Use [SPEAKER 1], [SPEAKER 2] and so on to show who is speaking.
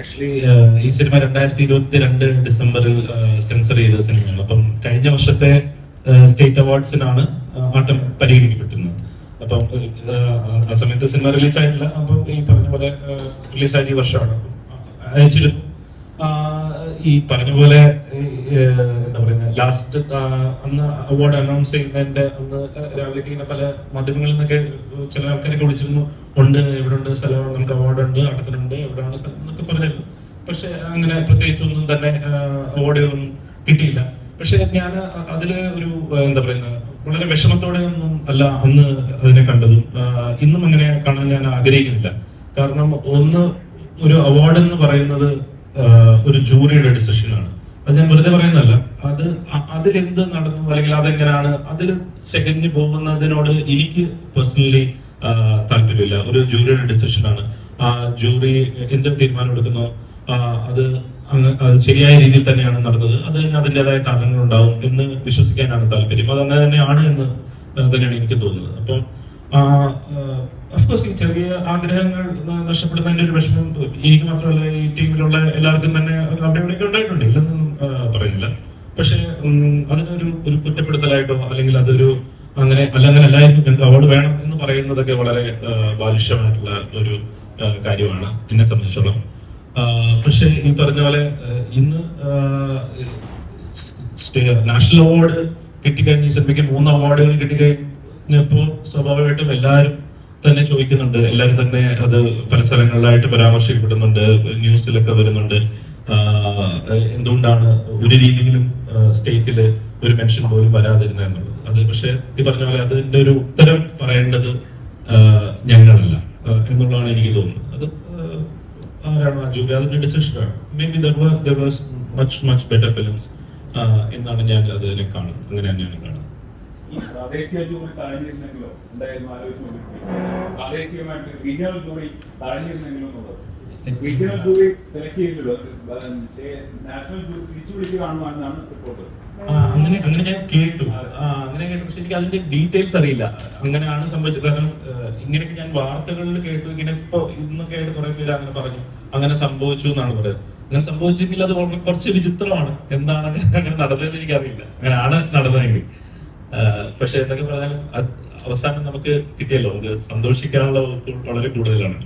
[SPEAKER 1] Actually ഈ cinema രണ്ടായിരത്തി ഇരുപത്തി രണ്ട് ഡിസംബറിൽ സെൻസർ ചെയ്ത സിനിമയാണ് അപ്പം കഴിഞ്ഞ വർഷത്തെ സ്റ്റേറ്റ് അവാർഡ്സിനാണ് ആട്ടം പരിഗണിക്കപ്പെട്ടിരുന്നത്. അപ്പം ആ സമയത്ത് സിനിമ റിലീസായിട്ടില്ല അപ്പം ഈ പറഞ്ഞ പോലെ റിലീസായത് ഈ വർഷമാണ്. അയച്ചിരുന്നു. ഈ പറഞ്ഞ പോലെ ലാസ്റ്റ് അന്ന് അവാർഡ് അനൗൺസ് ചെയ്യുന്നതിന്റെ അന്ന് രാവിലെ ഇങ്ങനെ പല മാധ്യമങ്ങളിൽ നിന്നൊക്കെ ചില ആൾക്കാരൊക്കെ വിളിച്ചിരുന്നു. ഉണ്ട് ഇവിടെ ഉണ്ട് സ്ഥലമാണ് നമുക്ക് അവാർഡ് ഉണ്ട് അടുത്തുണ്ട് എവിടെയാണ് സ്ഥലം എന്നൊക്കെ പറഞ്ഞിരുന്നു. പക്ഷെ അങ്ങനെ പ്രത്യേകിച്ചൊന്നും തന്നെ അവാർഡുകളൊന്നും കിട്ടിയില്ല. പക്ഷെ ഞാൻ അതിൽ ഒരു എന്താ പറയുന്നത് വളരെ വിഷമത്തോടെ ഒന്നും അല്ല അന്ന് അതിനെ കണ്ടതും. ഇന്നും അങ്ങനെ കാണാൻ ഞാൻ ആഗ്രഹിക്കുന്നില്ല. കാരണം ഒന്ന് ഒരു അവാർഡ് എന്ന് പറയുന്നത് ഒരു ജൂറിയുടെ ഡിസിഷനാണ് അത് ഞാൻ വെറുതെ പറയുന്നതല്ല. അത് അതിലെന്ത് നടന്നു? അല്ലെങ്കിൽ അതെങ്ങനെയാണ് അതിൽ ചെകഞ്ഞു പോകുന്നതിനോട് എനിക്ക് പേഴ്സണലി താല്പര്യമില്ല. ഒരു ജൂറിയുടെ ഡിസിഷൻ ആണ്. ആ ജൂറി എന്ത് തീരുമാനം എടുക്കുന്നു? അത് അത് ശരിയായ രീതിയിൽ തന്നെയാണ് നടന്നത്. അതിന് അതിന്റെതായ കാരണങ്ങൾ ഉണ്ടാവും എന്ന് വിശ്വസിക്കാനാണ് താല്പര്യം. അത് അങ്ങനെ തന്നെയാണ് എന്ന് തന്നെയാണ് എനിക്ക് തോന്നുന്നത്. അപ്പം അഫ്കോഴ്സ് ഈ ചെറിയ ആഗ്രഹങ്ങൾ നഷ്ടപ്പെടുന്നതിന്റെ ഒരു വിഷമം എനിക്ക് മാത്രമല്ല ഈ ടീമിലുള്ള എല്ലാവർക്കും തന്നെ അവിടെ ഇവിടെയൊക്കെ ഉണ്ടായിട്ടുണ്ട്. ഇല്ലെന്നൊന്നും ആ, പറയുന്നില്ല പക്ഷെ അതിനൊരു ഒരു കുറ്റപ്പെടുത്തലായിട്ടോ അല്ലെങ്കിൽ അതൊരു അങ്ങനെ അല്ല അങ്ങനെ അല്ലായിരുന്നു ഞങ്ങൾക്ക് അവാർഡ് വേണം എന്ന് പറയുന്നതൊക്കെ വളരെ ബാലിഷ്യമായിട്ടുള്ള ഒരു കാര്യമാണ് എന്നെ സംബന്ധിച്ചോളം. പക്ഷേ ഈ പറഞ്ഞ പോലെ ഇന്ന് നാഷണൽ അവാർഡ് കിട്ടിക്കഴിഞ്ഞ സിനിമയ്ക്ക് മൂന്ന് അവാർഡുകൾ കിട്ടിക്കഴിഞ്ഞപ്പോ സ്വാഭാവികമായിട്ടും എല്ലാവരും തന്നെ ചോദിക്കുന്നുണ്ട്. എല്ലാവരും തന്നെ അത് പല സ്ഥലങ്ങളിലായിട്ട് പരാമർശിക്കപ്പെടുന്നുണ്ട്. ന്യൂസിലൊക്കെ വരുന്നുണ്ട്. എന്തുകൊണ്ടാണ് ഒരു രീതിയിലും സ്റ്റേറ്റിൽ ഒരു മെൻഷൻ പോലും വരാതിരുന്നത് എന്നുള്ളത്? അത് പക്ഷെ ഈ പറഞ്ഞ പോലെ അതിന്റെ ഒരു ഉത്തരം പറയേണ്ടത് ഞങ്ങളല്ല എന്നുള്ളതാണ് എനിക്ക് തോന്നുന്നത്. അത് ആരാണോ ജൂറി അതിന്റെ ഡിസിഷനാണ്. May be there was much much better films എന്നാണ് ഞാൻ അതിനെ കാണുന്നത്. അങ്ങനെ തന്നെയാണ് കാണുന്നത്.
[SPEAKER 2] പ്രാദേശിക ജൂറി തഴഞ്ഞിരുന്നെങ്കിലോ എന്തായാലും ആലോചിച്ചു പ്രാദേശികമായിട്ട് റീജിയണൽ ജൂറി തഴഞ്ഞിരുന്നെങ്കിലോ റീജിയണൽ ജൂറി സെലക്ട് ചെയ്തിട്ടുള്ളൂ. നാഷണൽ തിരിച്ചു വിളിച്ച് കാണുവാണെന്നാണ് റിപ്പോർട്ട്
[SPEAKER 1] അങ്ങനെ അങ്ങനെ ഞാൻ കേട്ടു. അങ്ങനെ കേട്ടു. പക്ഷെ എനിക്ക് അതിന്റെ ഡീറ്റെയിൽസ് അറിയില്ല. അങ്ങനെയാണ് സംഭവിച്ചത് കാരണം ഇങ്ങനെയൊക്കെ ഞാൻ വാർത്തകളിൽ കേട്ടു. ഇങ്ങനെ ഇപ്പൊ ഇന്നൊക്കെ ആയിട്ട് കുറെ പേര് അങ്ങനെ പറഞ്ഞു. അങ്ങനെ സംഭവിച്ചു എന്നാണ് പറയുന്നത്. അങ്ങനെ സംഭവിച്ചെങ്കിൽ അത് വളരെ കുറച്ച് വിചിത്രമാണ്. എന്താണ് അങ്ങനെ നടന്നതെന്ന് എനിക്കറിയില്ല. അങ്ങനെയാണ് നടന്നതെങ്കിൽ. പക്ഷെ എന്തൊക്കെ പറഞ്ഞാലും അവസാനം നമുക്ക് കിട്ടിയല്ലോ. അത് സന്തോഷിക്കാനുള്ള വകുപ്പ് വളരെ കൂടുതലാണ്.